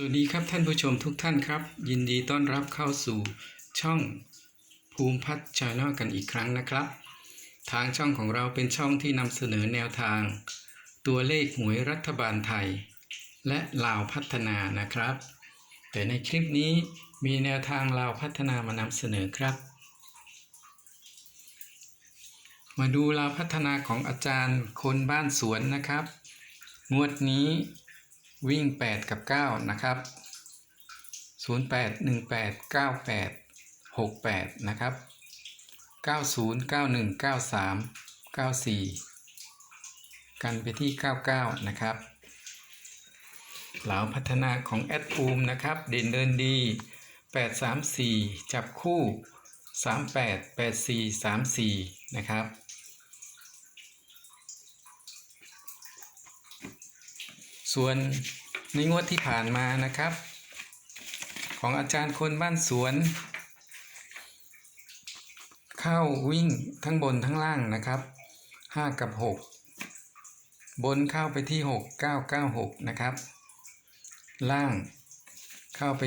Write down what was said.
สวัสดีครับท่านผู้ชมทุกท่านครับ ยินดีต้อนรับเข้าสู่ช่องภูมิพัฒน์ชาแนลกันอีกครั้งนะครับ ทางช่องของเราเป็นช่องที่นำเสนอแนวทาง ตัวเลขหวยรัฐบาลไทย และลาวพัฒนานะครับ แต่ในคลิปนี้มีแนวทางลาวพัฒนามานำเสนอครับ มาดูลาวพัฒนาของอาจารย์คนบ้านสวนนะครับ งวดนี้ วิ่ง 8 กับ 9 นะครับ 08 18 98 68 นะครับ 90 91 93 94 กันไปที่ 99 นะครับ เหลาพัฒนาของแอดภูมินะครับ เด่นเดินดี 834 จับคู่ 38 84 34 นะครับ ส่วนในงวดที่ผ่านมานะครับ ของอาจารย์คนบ้านสวน เข้าวิ่งทั้งบนทั้งล่างนะครับ 5 กับ 6 บนเข้าไปที่ 6 9 9 6 นะครับ ล่างเข้าไป